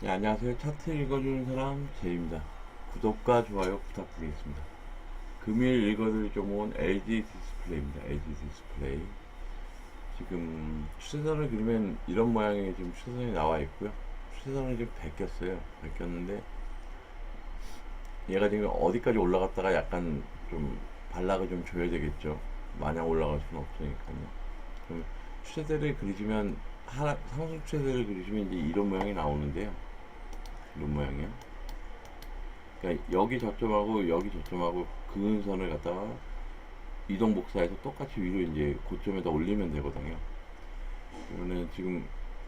네, 안녕하세요. 차트 읽어주는 사람 제입니다. 구독과 좋아요 부탁드리겠습니다. 금일 읽어드릴 종목은 LG 디스플레이입니다. LG 디스플레이. 지금 추세선을 그리면 이런 모양의 지금 추세선이 나와 있고요. 추세선을 지금 베꼈어요. 베꼈는데 얘가 지금 어디까지 올라갔다가 약간 좀 반락을 좀 줘야 되겠죠. 마냥 올라갈 수는 없으니까요. 추세대를 그리시면 하나, 상승 추세대를 그리시면 이제 이런 모양이 나오는데요. 이런 모양이요. 그러니까 여기 저점하고 여기 저점하고 근선을 갖다가 이동 복사해서 똑같이 위로 이제 고점에다 올리면 되거든요. 그러면은 지금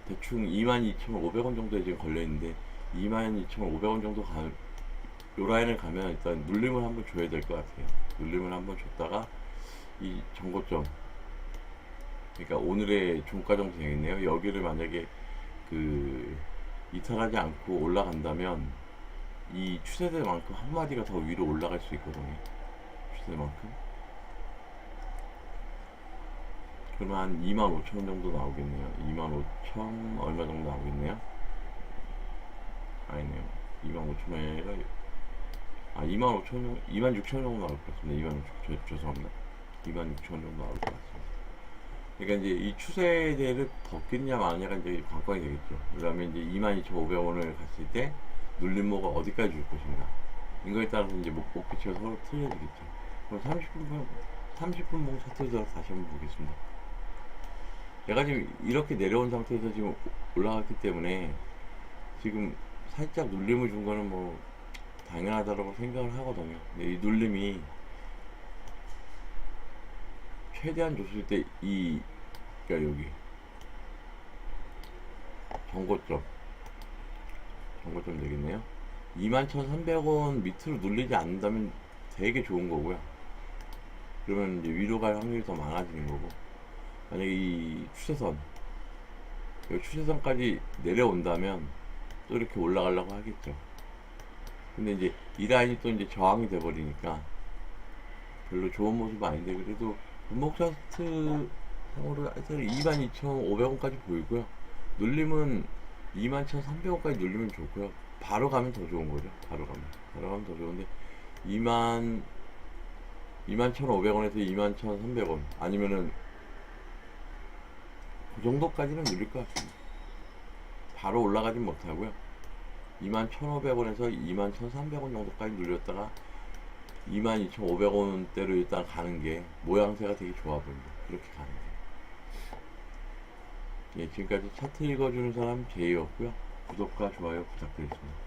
대충 22,500원 정도에 지금 걸려 있는데 22,500원 정도 가, 요 라인을 가면 일단 눌림을 한번 줘야 될 것 같아요. 눌림을 한번 줬다가 이 정고점 그러니까 오늘의 종가 정도 되겠네요. 여기를 만약에 그 이탈하지 않고 올라간다면 이 추세대만큼 한 마디가 더 위로 올라갈 수 있거든요. 추세대만큼. 그러면 한 2만 5천 원 정도 나오겠네요. 2만 5천 얼마 정도 나오겠네요. 아니네요. 2만 5천 원이 아니라 아 2만 5천 원, 2만 6천 원 정도 나올 것 같습니다. 2만 6천 저, 죄송합니다. 2만 6천 원 정도 나올 것 같습니다. 그러니까 이제 이 추세대를 벗겠냐 마냐가 이제 관건이 되겠죠. 그러면 이제 22,500원을 갔을 때 눌림목을 어디까지 줄 것인가. 이거에 따라서 이제 목, 목표치가 서로 틀려지겠죠. 그럼 30분, 30분 봉 차트에서 다시 한번 보겠습니다. 얘가 지금 이렇게 내려온 상태에서 지금 올라갔기 때문에 지금 살짝 눌림을 준 거는 뭐 당연하다고 생각을 하거든요. 근데 이 눌림이 최대한 줬을 때 이 그러니까 여기. 정고점. 정고점 되겠네요. 21,300원 밑으로 눌리지 않는다면 되게 좋은 거고요. 그러면 이제 위로 갈 확률이 더 많아지는 거고. 만약에 이 추세선 이 추세선까지 내려온다면 또 이렇게 올라가려고 하겠죠. 근데 이제 이 라인이 또 이제 저항이 돼 버리니까 별로 좋은 모습 아닌데 그래도 차트 상으로 하여튼 22,500원까지 보이고요. 눌림은 21,300원까지 눌리면 좋고요. 바로 가면 더 좋은 거죠. 바로 가면. 바로 가면 더 좋은데 2만 21,500원에서 21,300원 아니면은 그 정도까지는 눌릴 것 같습니다. 바로 올라가진 못하고요. 21,500원에서 21,300원 정도까지 눌렸다가 22,500원대로 일단 가는 게 모양새가 되게 좋아 보입니다. 그렇게 가는 게. 예, 지금까지 차트 읽어주는 사람 제이였고요. 구독과 좋아요 부탁드리겠습니다.